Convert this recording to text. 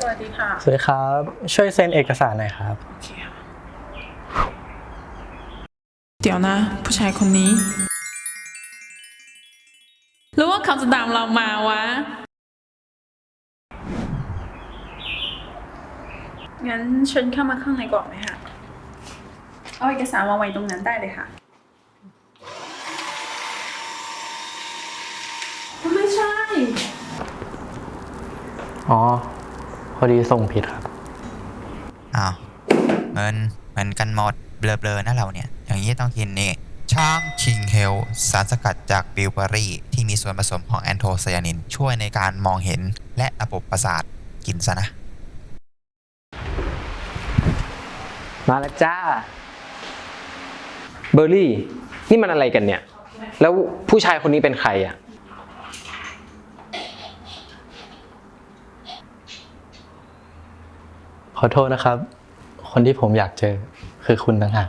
สวัสดีค่ะ สวัสดีครับ ช่วยเซ็นเอกสารหน่อยครับ โอเคค่ะ เดี๋ยวนะ ผู้ชายคนนี้หรือว่าเขาจะตามเรามาวะ งั้นเชิญเข้ามาข้างในก่อนไหมคะ เอาเอกสารวางไว้ตรงนั้นได้เลยค่ะ ไม่ใช่ อ๋อ พอดีส่งผิดครับ อ้าวเงินเหมือนกันหมดเบลอๆนะเราเนี่ย อย่างนี้ต้องกินนี่ช้างคิงเฮลสารสกัดจากบิวเบอรี่ ที่มีส่วนผสมของแอนโทไซยานิน ช่วยในการมองเห็นและระบบประสาทกินซะนะ มาแล้วจ้า เบอร์รี่ นี่มันอะไรกันเนี่ย แล้วผู้ชายคนนี้เป็นใครอะ ขอโทษนะครับ คนที่ผมอยากเจอคือคุณต่างหาก